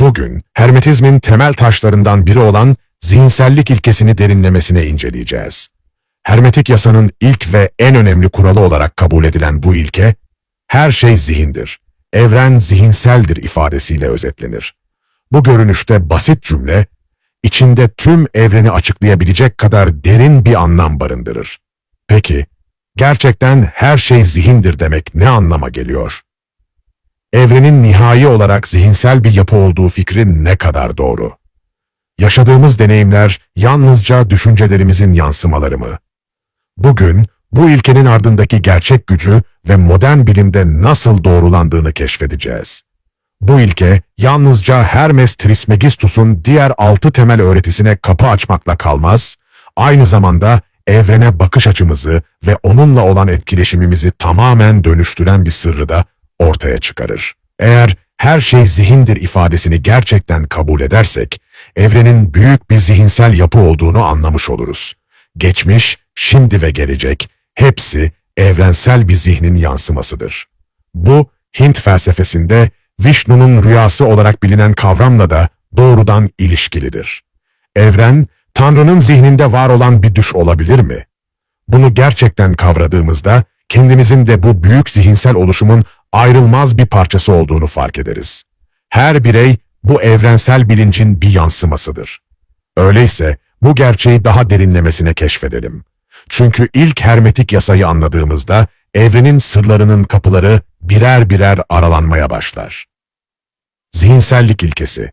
Bugün hermetizmin temel taşlarından biri olan zihinsellik ilkesini derinlemesine inceleyeceğiz. Hermetik yasanın ilk ve en önemli kuralı olarak kabul edilen bu ilke, her şey zihindir, evren zihinseldir ifadesiyle özetlenir. Bu görünüşte basit cümle, içinde tüm evreni açıklayabilecek kadar derin bir anlam barındırır. Peki, gerçekten her şey zihindir demek ne anlama geliyor? Evrenin nihai olarak zihinsel bir yapı olduğu fikri ne kadar doğru? Yaşadığımız deneyimler yalnızca düşüncelerimizin yansımaları mı? Bugün bu ilkenin ardındaki gerçek gücü ve modern bilimde nasıl doğrulandığını keşfedeceğiz. Bu ilke yalnızca Hermes Trismegistus'un diğer altı temel öğretisine kapı açmakla kalmaz, aynı zamanda evrene bakış açımızı ve onunla olan etkileşimimizi tamamen dönüştüren bir sırrı da ortaya çıkarır. Eğer her şey zihindir ifadesini gerçekten kabul edersek, evrenin büyük bir zihinsel yapı olduğunu anlamış oluruz. Geçmiş, şimdi ve gelecek hepsi evrensel bir zihnin yansımasıdır. Bu, Hint felsefesinde Vishnu'nun rüyası olarak bilinen kavramla da doğrudan ilişkilidir. Evren, Tanrı'nın zihninde var olan bir düş olabilir mi? Bunu gerçekten kavradığımızda kendimizin de bu büyük zihinsel oluşumun ayrılmaz bir parçası olduğunu fark ederiz. Her birey bu evrensel bilincin bir yansımasıdır. Öyleyse bu gerçeği daha derinlemesine keşfedelim. Çünkü ilk hermetik yasayı anladığımızda evrenin sırlarının kapıları birer birer aralanmaya başlar. Zihinsellik ilkesi.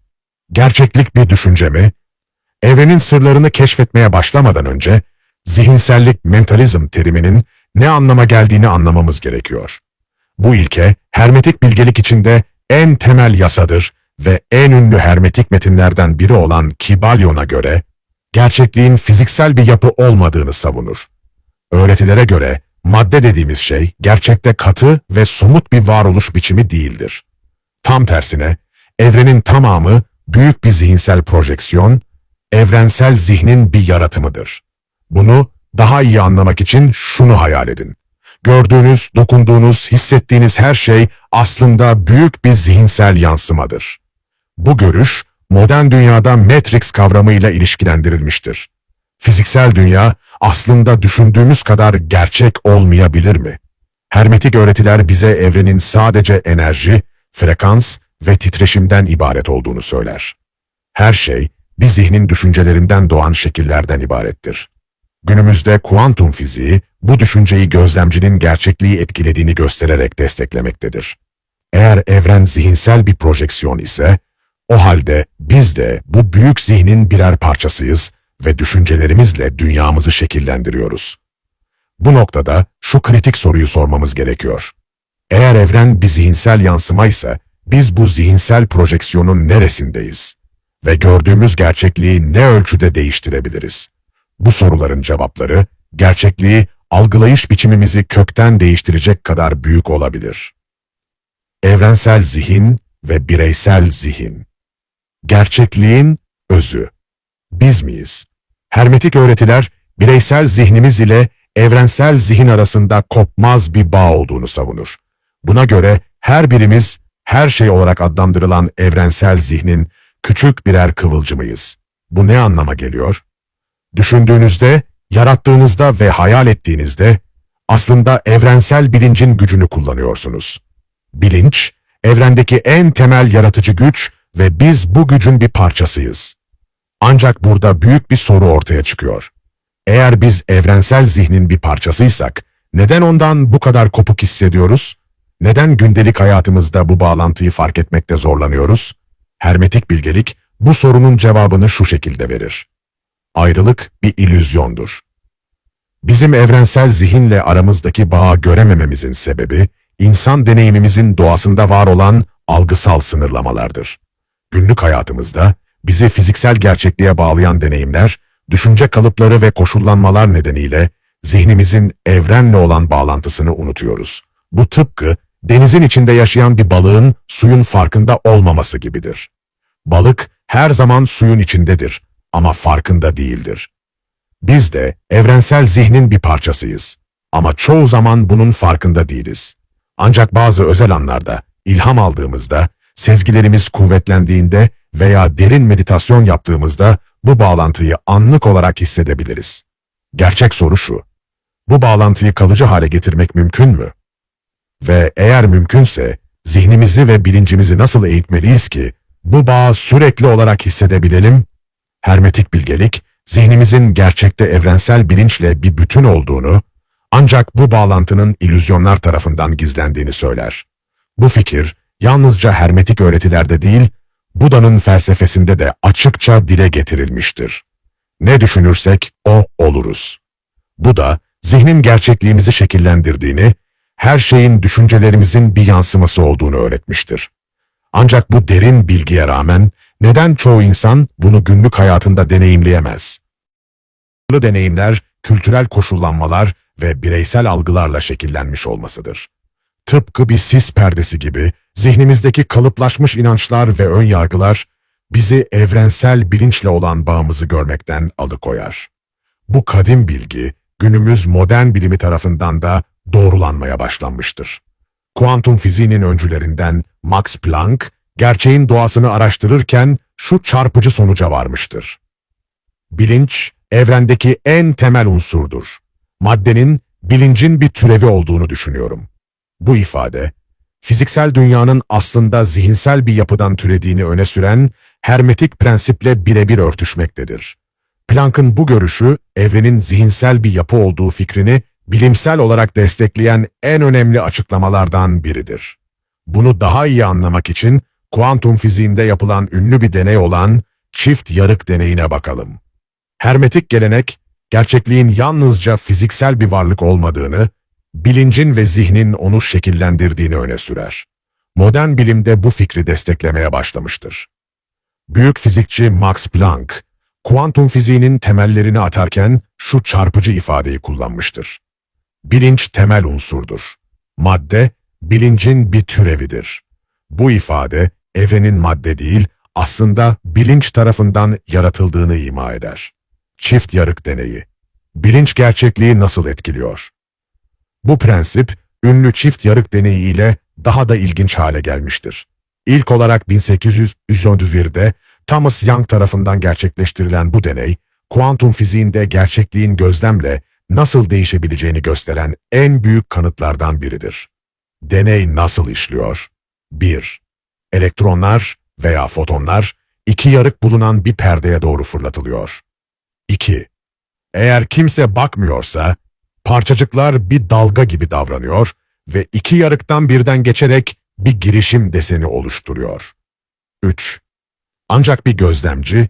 Gerçeklik bir düşünce mi? Evrenin sırlarını keşfetmeye başlamadan önce zihinsellik mentalizm teriminin ne anlama geldiğini anlamamız gerekiyor. Bu ilke hermetik bilgelik içinde en temel yasadır ve en ünlü hermetik metinlerden biri olan Kibalyon'a göre gerçekliğin fiziksel bir yapı olmadığını savunur. Öğretilere göre madde dediğimiz şey gerçekte katı ve somut bir varoluş biçimi değildir. Tam tersine evrenin tamamı büyük bir zihinsel projeksiyon, evrensel zihnin bir yaratımıdır. Bunu daha iyi anlamak için şunu hayal edin. Gördüğünüz, dokunduğunuz, hissettiğiniz her şey aslında büyük bir zihinsel yansımadır. Bu görüş, modern dünyada Matrix kavramıyla ilişkilendirilmiştir. Fiziksel dünya aslında düşündüğümüz kadar gerçek olmayabilir mi? Hermetik öğretiler bize evrenin sadece enerji, frekans ve titreşimden ibaret olduğunu söyler. Her şey bir zihnin düşüncelerinden doğan şekillerden ibarettir. Günümüzde kuantum fiziği bu düşünceyi gözlemcinin gerçekliği etkilediğini göstererek desteklemektedir. Eğer evren zihinsel bir projeksiyon ise, o halde biz de bu büyük zihnin birer parçasıyız ve düşüncelerimizle dünyamızı şekillendiriyoruz. Bu noktada şu kritik soruyu sormamız gerekiyor. Eğer evren bir zihinsel yansımaysa, biz bu zihinsel projeksiyonun neresindeyiz? Ve gördüğümüz gerçekliği ne ölçüde değiştirebiliriz? Bu soruların cevapları, gerçekliği algılayış biçimimizi kökten değiştirecek kadar büyük olabilir. Evrensel zihin ve bireysel zihin. Gerçekliğin özü. Biz miyiz? Hermetik öğretiler, bireysel zihnimiz ile evrensel zihin arasında kopmaz bir bağ olduğunu savunur. Buna göre her birimiz, her şey olarak adlandırılan evrensel zihnin küçük birer kıvılcımıyız. Bu ne anlama geliyor? Düşündüğünüzde, yarattığınızda ve hayal ettiğinizde aslında evrensel bilincin gücünü kullanıyorsunuz. Bilinç, evrendeki en temel yaratıcı güç ve biz bu gücün bir parçasıyız. Ancak burada büyük bir soru ortaya çıkıyor. Eğer biz evrensel zihnin bir parçasıysak, neden ondan bu kadar kopuk hissediyoruz? Neden gündelik hayatımızda bu bağlantıyı fark etmekte zorlanıyoruz? Hermetik bilgelik bu sorunun cevabını şu şekilde verir. Ayrılık bir illüzyondur. Bizim evrensel zihinle aramızdaki bağı göremememizin sebebi, insan deneyimimizin doğasında var olan algısal sınırlamalardır. Günlük hayatımızda bizi fiziksel gerçekliğe bağlayan deneyimler, düşünce kalıpları ve koşullanmalar nedeniyle zihnimizin evrenle olan bağlantısını unutuyoruz. Bu tıpkı denizin içinde yaşayan bir balığın suyun farkında olmaması gibidir. Balık her zaman suyun içindedir ama farkında değildir. Biz de evrensel zihnin bir parçasıyız ama çoğu zaman bunun farkında değiliz. Ancak bazı özel anlarda, ilham aldığımızda sezgilerimiz kuvvetlendiğinde veya derin meditasyon yaptığımızda bu bağlantıyı anlık olarak hissedebiliriz. Gerçek soru şu. Bu bağlantıyı kalıcı hale getirmek mümkün mü? Ve eğer mümkünse zihnimizi ve bilincimizi nasıl eğitmeliyiz ki bu bağı sürekli olarak hissedebilelim? Hermetik bilgelik, zihnimizin gerçekte evrensel bilinçle bir bütün olduğunu, ancak bu bağlantının illüzyonlar tarafından gizlendiğini söyler. Bu fikir, yalnızca hermetik öğretilerde değil, Buda'nın felsefesinde de açıkça dile getirilmiştir. Ne düşünürsek o oluruz. Buda, zihnin gerçekliğimizi şekillendirdiğini, her şeyin düşüncelerimizin bir yansıması olduğunu öğretmiştir. Ancak bu derin bilgiye rağmen neden çoğu insan bunu günlük hayatında deneyimleyemez? Bu deneyimler, kültürel koşullanmalar ve bireysel algılarla şekillenmiş olmasıdır. Tıpkı bir sis perdesi gibi zihnimizdeki kalıplaşmış inançlar ve ön yargılar bizi evrensel bilinçle olan bağımızı görmekten alıkoyar. Bu kadim bilgi günümüz modern bilimi tarafından da doğrulanmaya başlanmıştır. Kuantum fiziğinin öncülerinden Max Planck, gerçeğin doğasını araştırırken şu çarpıcı sonuca varmıştır. Bilinç, evrendeki en temel unsurdur. Maddenin, bilincin bir türevi olduğunu düşünüyorum. Bu ifade, fiziksel dünyanın aslında zihinsel bir yapıdan türediğini öne süren hermetik prensiple birebir örtüşmektedir. Planck'ın bu görüşü, evrenin zihinsel bir yapı olduğu fikrini bilimsel olarak destekleyen en önemli açıklamalardan biridir. Bunu daha iyi anlamak için kuantum fiziğinde yapılan ünlü bir deney olan çift yarık deneyine bakalım. Hermetik gelenek, gerçekliğin yalnızca fiziksel bir varlık olmadığını, bilincin ve zihnin onu şekillendirdiğini öne sürer. Modern bilimde bu fikri desteklemeye başlamıştır. Büyük fizikçi Max Planck, kuantum fiziğinin temellerini atarken şu çarpıcı ifadeyi kullanmıştır. Bilinç temel unsurdur. Madde, bilincin bir türevidir. Bu ifade, evrenin madde değil, aslında bilinç tarafından yaratıldığını ima eder. Çift yarık deneyi. Bilinç gerçekliği nasıl etkiliyor? Bu prensip, ünlü çift yarık deneyi ile daha da ilginç hale gelmiştir. İlk olarak 1831'de Thomas Young tarafından gerçekleştirilen bu deney, kuantum fiziğinde gerçekliğin gözlemle nasıl değişebileceğini gösteren en büyük kanıtlardan biridir. Deney nasıl işliyor? 1. Elektronlar veya fotonlar iki yarık bulunan bir perdeye doğru fırlatılıyor. 2. Eğer kimse bakmıyorsa, parçacıklar bir dalga gibi davranıyor ve iki yarıktan birden geçerek bir girişim deseni oluşturuyor. 3. Ancak bir gözlemci,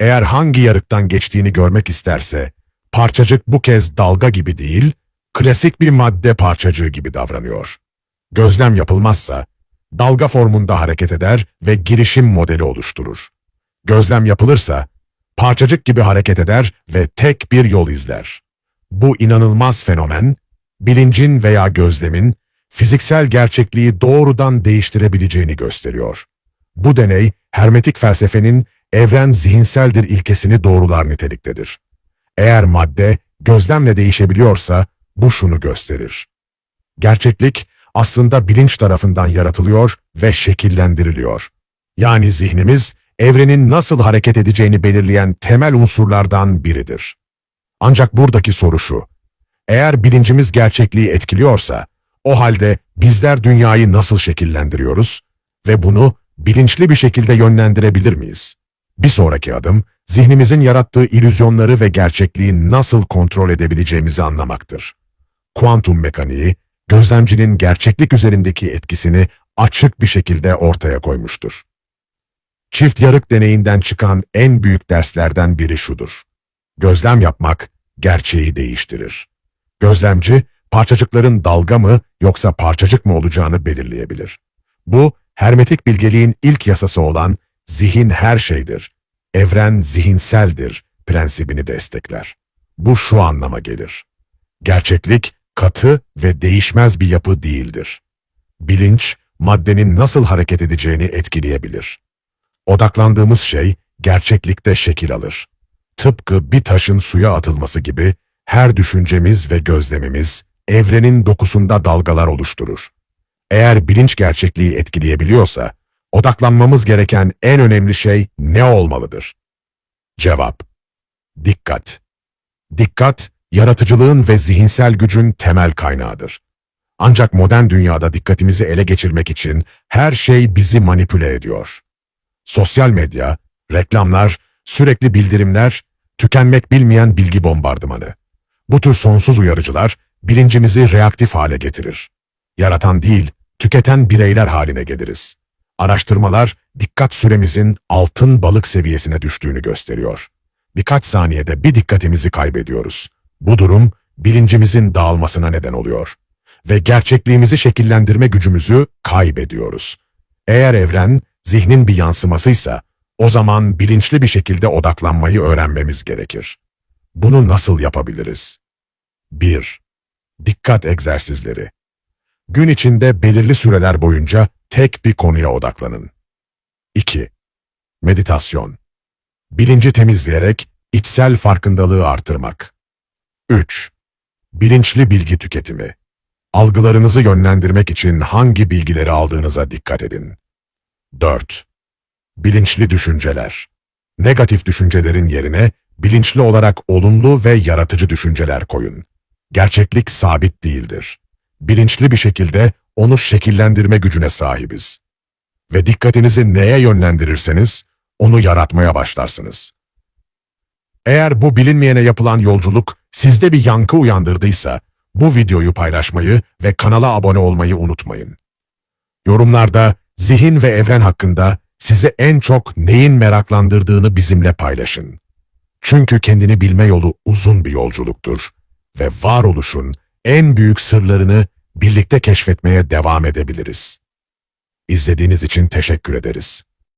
eğer hangi yarıktan geçtiğini görmek isterse, parçacık bu kez dalga gibi değil, klasik bir madde parçacığı gibi davranıyor. Gözlem yapılmazsa, dalga formunda hareket eder ve girişim modeli oluşturur. Gözlem yapılırsa, parçacık gibi hareket eder ve tek bir yol izler. Bu inanılmaz fenomen, bilincin veya gözlemin fiziksel gerçekliği doğrudan değiştirebileceğini gösteriyor. Bu deney, hermetik felsefenin evren zihinseldir ilkesini doğrular niteliktedir. Eğer madde gözlemle değişebiliyorsa bu şunu gösterir. Gerçeklik aslında bilinç tarafından yaratılıyor ve şekillendiriliyor. Yani zihnimiz evrenin nasıl hareket edeceğini belirleyen temel unsurlardan biridir. Ancak buradaki soru şu. Eğer bilincimiz gerçekliği etkiliyorsa, o halde bizler dünyayı nasıl şekillendiriyoruz ve bunu bilinçli bir şekilde yönlendirebilir miyiz? Bir sonraki adım, zihnimizin yarattığı ilüzyonları ve gerçekliği nasıl kontrol edebileceğimizi anlamaktır. Kuantum mekaniği, gözlemcinin gerçeklik üzerindeki etkisini açık bir şekilde ortaya koymuştur. Çift yarık deneyinden çıkan en büyük derslerden biri şudur. Gözlem yapmak gerçeği değiştirir. Gözlemci, parçacıkların dalga mı yoksa parçacık mı olacağını belirleyebilir. Bu, hermetik bilgeliğin ilk yasası olan zihin her şeydir, evren zihinseldir prensibini destekler. Bu şu anlama gelir. Gerçeklik katı ve değişmez bir yapı değildir. Bilinç, maddenin nasıl hareket edeceğini etkileyebilir. Odaklandığımız şey gerçeklikte şekil alır. Tıpkı bir taşın suya atılması gibi her düşüncemiz ve gözlemimiz evrenin dokusunda dalgalar oluşturur. Eğer bilinç gerçekliği etkileyebiliyorsa, Odaklanmamız gereken en önemli şey ne olmalıdır? Cevap. Dikkat. Dikkat, yaratıcılığın ve zihinsel gücün temel kaynağıdır. Ancak modern dünyada dikkatimizi ele geçirmek için her şey bizi manipüle ediyor. Sosyal medya, reklamlar, sürekli bildirimler, tükenmek bilmeyen bilgi bombardımanı. Bu tür sonsuz uyarıcılar bilincimizi reaktif hale getirir. Yaratan değil, tüketen bireyler haline geliriz. Araştırmalar dikkat süremizin altın balık seviyesine düştüğünü gösteriyor. Birkaç saniyede bir dikkatimizi kaybediyoruz. Bu durum bilincimizin dağılmasına neden oluyor ve gerçekliğimizi şekillendirme gücümüzü kaybediyoruz. Eğer evren zihnin bir yansımasıysa, o zaman bilinçli bir şekilde odaklanmayı öğrenmemiz gerekir. Bunu nasıl yapabiliriz? 1. Dikkat egzersizleri. Gün içinde belirli süreler boyunca tek bir konuya odaklanın. 2. Meditasyon. Bilinci temizleyerek içsel farkındalığı artırmak. 3. Bilinçli bilgi tüketimi. Algılarınızı yönlendirmek için hangi bilgileri aldığınıza dikkat edin. 4. Bilinçli düşünceler. Negatif düşüncelerin yerine bilinçli olarak olumlu ve yaratıcı düşünceler koyun. Gerçeklik sabit değildir. Bilinçli bir şekilde onu şekillendirme gücüne sahibiz. Ve dikkatinizi neye yönlendirirseniz onu yaratmaya başlarsınız. Eğer bu bilinmeyene yapılan yolculuk sizde bir yankı uyandırdıysa, bu videoyu paylaşmayı ve kanala abone olmayı unutmayın. Yorumlarda zihin ve evren hakkında size en çok neyin meraklandırdığını bizimle paylaşın. Çünkü kendini bilme yolu uzun bir yolculuktur ve varoluşun en büyük sırlarını birlikte keşfetmeye devam edebiliriz. İzlediğiniz için teşekkür ederiz.